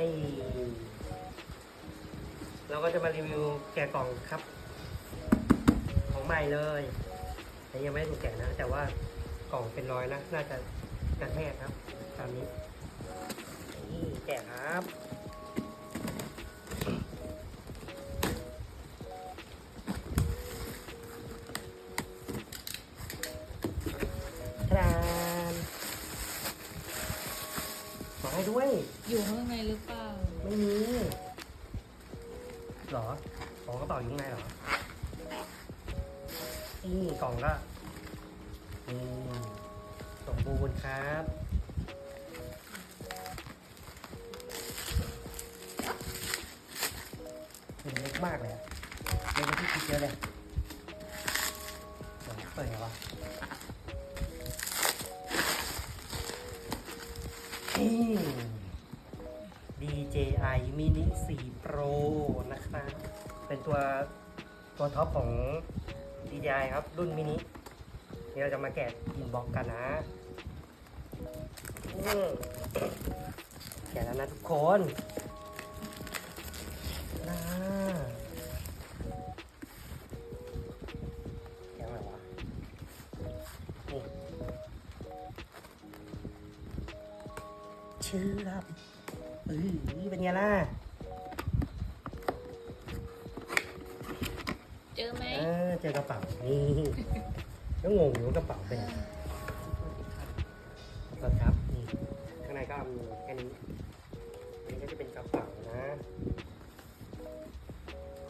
นี่เราก็จะมารีวิวแกะกล่องครับ ของใหม่เลยแต่ยังไม่ได้ถูกแกะนะ แต่ว่ากล่องเป็นรอยนะ น่าจะกระแทกครับ ตามนี้นี่แกะครับ ให้ด้วย อยู่ข้างในหรือเปล่า ไม่มีหรอของกระเป๋าอยู่ข้างในเหรอนี่กล่องก็นี่สมบูรณ์ครับมันเล็กมากเลยอะเล็กกว่าที่คิดเยอะเลยเดี๋ยวเปิดไงวะ มินิ4 Pro นะครับเป็นตัวตัวท็อปของ DJI ครับ รุ่นมินินี่เราจะมาแกะอินบ็อกกันนะแกะแล้วนะทุกคน ชื่อครับเอ้ยเป็นไงล่ะ เจอไหมเออเจอกระเป๋า นี่ ก็งงอยู่ว่ากระเป๋าเป็นอะไรขอบคุณครับ นี่ ข้างในก็มีแค่นี้อันนี้ก็จะเป็นกระเป๋านะ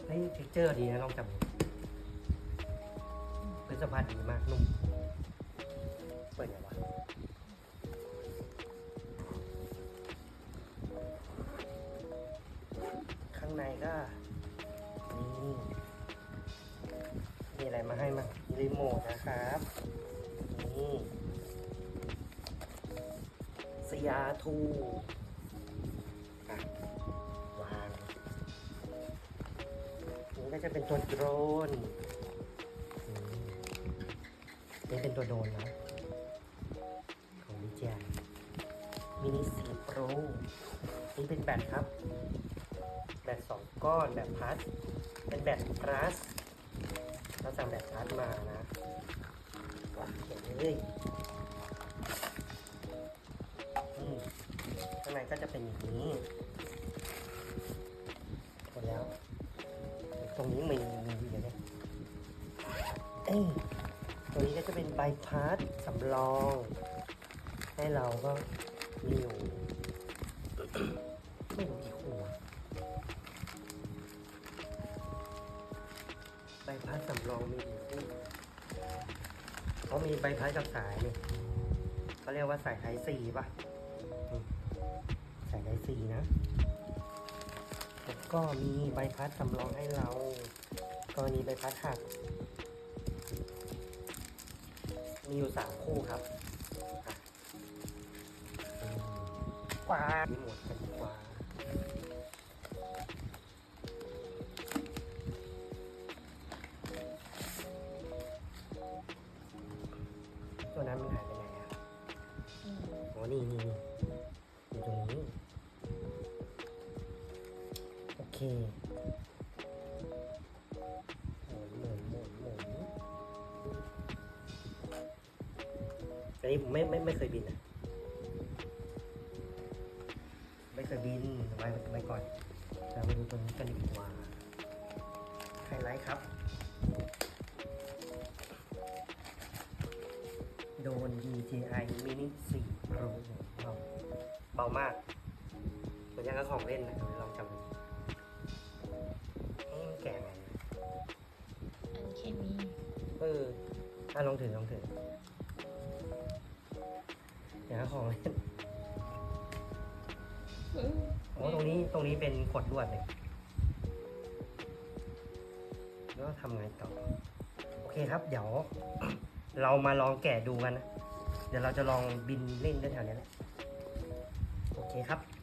เฮ้ยเท็กเจอร์ดีนะลองจับดูเป็นสะพานดีมากนุ่ม อะไรมาให้มั้งมีรีโมทนะครับนี่ CR2 อะวางนี่ก็จะเป็นตัวโดรนนี่เป็นตัวโดรนนะของวิจัยมินิสีโปรนี่เป็นแบตครับ แบตสองก้อน แบบพัดเป็นแบตพลัส เราสั่งแบบชาร์จมานะว้าเขียนเลยข้างในก็จะเป็นอย่างนี้หมดแล้ว ตรงนี้มีมีอยู่เดี๋ยวนี้เอ้ยตัวนี้ก็จะเป็นใบพัดสำรอง ให้เราก็มีอยู่ เขามีใบพัดกับสายนี่เขาเรียกว่าสายไทยสี่ป่ะสายไทยสี่นะแล้วก็มีใบพัดสำรองให้เรากรณีใบพัดหักมีอยู่สามคู่ครับกว้ามีหมดกันกว่า ตรงนี้ โอเคหมุนหมุนหมุนหมุนอันนี้ผมไม่ไม่ไม่เคยบินนะไม่เคยบินไว้ไว้ก่อนเรามาดูตรงนี้กันดีกว่าไฮไลท์ครับ โดน DJI Mini 4 Pro เบา เบามากเหมือนยังกับของเล่นนะเดี๋ยวลองจับดูเอ๊ะมันแก่ไงนะอันแค่นี้เอออะลองถือลองถืออย่างกับของเล่นเออโอ้ตรงนี้ตรงนี้เป็นขดลวดเลยแล้วทำไงต่อ โอเคครับ เดี๋ยว เรามาลองแกะดูกันนะ เดี๋ยวเราจะลองบินเล่นได้แถวนี้แหละโอ เคครับ